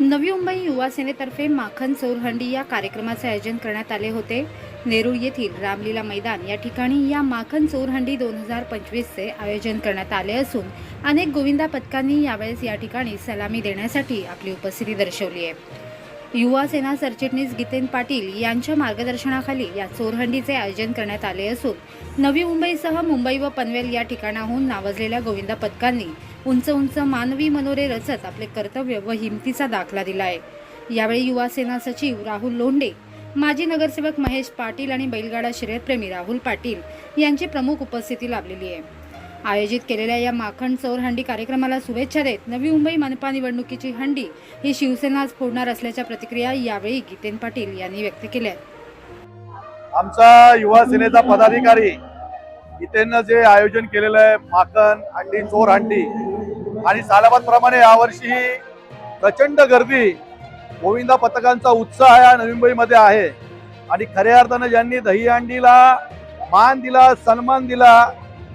नवी मुंबई युवा सेनेतर्फे माखन चौरहंडी या कार्यक्रमाचे आयोजन करण्यात आले होते. नेरूळ येथील रामलीला मैदान या ठिकाणी या माखन चौरहंडी दोन हजार पंचवीसचे आयोजन करण्यात आले असून अनेक गोविंदा पथकांनी यावेळेस या ठिकाणी सलामी देण्यासाठी आपली उपस्थिती दर्शवली आहे. युवा सेना सरचिटणीस गितेन पाटील यांच्या मार्गदर्शनाखाली या चोरहंडीचे आयोजन करण्यात आले असून नवी मुंबईसह मुंबई व पनवेल या ठिकाणाहून नावाजलेल्या गोविंदा पथकांनी उंच उंच मानवी मनोरे रचत आपले कर्तव्य व हिमतीचा दाखला दिला आहे यावेळी युवा सेना सचिव राहुल लोंढे माजी नगरसेवक महेश पाटील आणि बैलगाडा शर्यतप्रेमी राहुल पाटील यांची प्रमुख उपस्थिती लाभलेली आहे. आयोजित केलेल्या या माखण चौर हंडी कार्यक्रमाला शुभेच्छा देत नवी मुंबई मनपा निवडणुकीची हंडी ही शिवसेनाच फोडणार असल्याच्या प्रतिक्रिया यावेळी गीतेन पाटील यांनी व्यक्त केल्या आमचा युवा सेनेचा पदाधिकारी गीतेनं जे आयोजन केलेलं आहे माखण हंडी चोर हंडी आणि सालाबादप्रमाणे यावर्षी प्रचंड गर्दी गोविंदा पथकांचा उत्साह या नवी मुंबईमध्ये आहे. आणि खऱ्या अर्थानं ज्यांनी दहीहंडीला मान दिला सन्मान दिला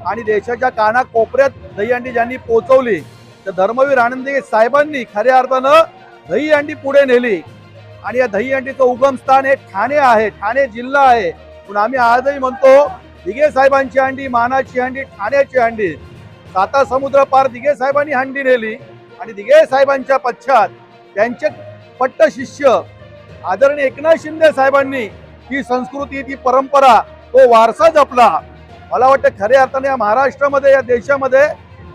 आणि देशाच्या कानाकोपऱ्यात दहीहंडी ज्यांनी पोचवली तर धर्मवीर आनंदी साहेबांनी खऱ्या अर्थानं दहीहंडी पुढे नेली. आणि या दहीहंडीचं उगमस्थान हे ठाणे आहे ठाणे जिल्हा आहे. पण आम्ही आजही म्हणतो दिघे साहेबांची हंडी मानाची हंडी ठाण्याची हंडी साता समुद्र पार दिघे साहेबांनी हंडी नेली. आणि दिघे साहेबांच्या पश्चात त्यांचे पट्ट शिष्य आदरणीय एकनाथ शिंदे साहेबांनी ही संस्कृती ती परंपरा तो वारसा जपला. मला वाटतं खऱ्या अर्थाने या महाराष्ट्रामध्ये या देशामध्ये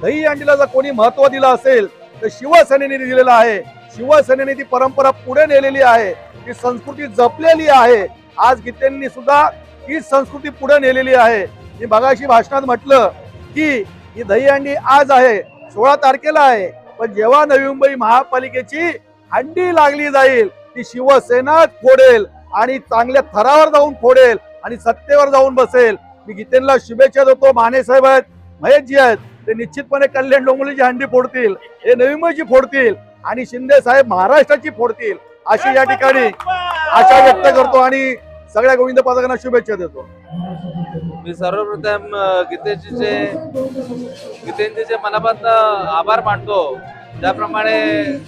दहीहंडीला जर कोणी महत्त्व दिलं असेल तर शिवसेनेने दिलेलं आहे. शिवसेनेने ती परंपरा पुढे नेलेली आहे. ती संस्कृती जपलेली आहे. आज गीतेंनी सुद्धा ही संस्कृती पुढे नेलेली आहे. मी बघाशी भाषणात म्हटलं की ही दहीहंडी आज आहे सोळा तारखेला आहे. पण जेव्हा नवी मुंबई महापालिकेची हंडी लागली जाईल ती शिवसेना फोडेल आणि चांगल्या थरावर जाऊन फोडेल आणि सत्तेवर जाऊन बसेल. मी गीतेनला शुभेच्छा देतो. माने साहेब आहेत महेशजी आहेत ते निश्चितपणे कल्याण डोंगोलीची हंडी फोडतील हे नवीमयची फोडतील आणि शिंदे साहेब महाराष्ट्राची फोडतील अशी या ठिकाणी आशा व्यक्त करतो आणि सगळ्या गोविंद पथकांना शुभेच्छा देतो. मी सर्वप्रथम अ, गीतेजीचे गीतेंजीचे मनापासून आभार मानतो. त्याप्रमाणे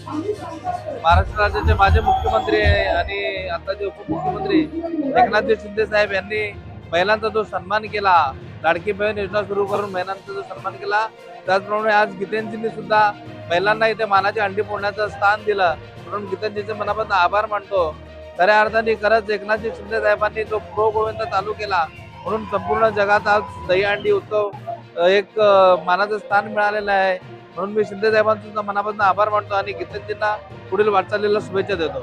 महाराष्ट्र राज्याचे माजी मुख्यमंत्री आणि आताचे उपमुख्यमंत्री एकनाथजी शिंदे साहेब यांनी महिलांचा जो सन्मान केला लाडकी बहीण योजना सुरू करून महिलांचा जो सन्मान केला त्याचप्रमाणे आज गीतेंजींनी सुद्धा महिलांना इथे मानाची अंडी फोडण्याचं स्थान दिलं. म्हणून गीतेंजीचे मनापासून आभार मानतो. खऱ्या अर्थाने खरंच एकनाथजी शिंदे साहेबांनी जो प्रो गोविंद चालू केला म्हणून संपूर्ण जगात आज दहीहंडी उत्सव एक मानाचं स्थान मिळालेलं आहे. म्हणून मी शिंदे साहेबांचा मनापासून आभार मानतो आणि गीतेंजींना पुढील वाटचालीला शुभेच्छा देतो.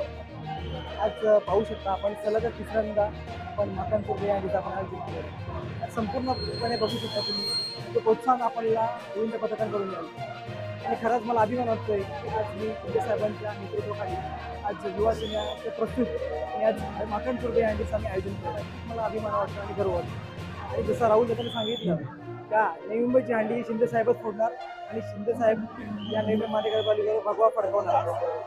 आज पाहू शकता आपण. सलग तिसऱ्यांदा आपण मातांपूर्वी या आपण आयोजित केलं संपूर्णपणे बघू शकता तुम्ही. तो प्रोत्साहन आपल्याला गोविंद पथकांकडून मिळालं. आणि खरंच मला अभिमान वाटतोय की आज मी शिंदे साहेबांच्या नेतृत्वाखाली आज युवा सेनेचे प्रस्तुत आणि आज माकांपूर्वी या आम्ही आयोजन केलं आहे. मला अभिमान वाटतो आणि गर्व वाटतो. आणि जसं राहुल दादांनी सांगितलं का नवी मुंबईची हांडी शिंदे साहेबच फोडणार आणि शिंदे साहेब या नवी मुंबई महानगरपालिकेवर भगवा फडकवणार.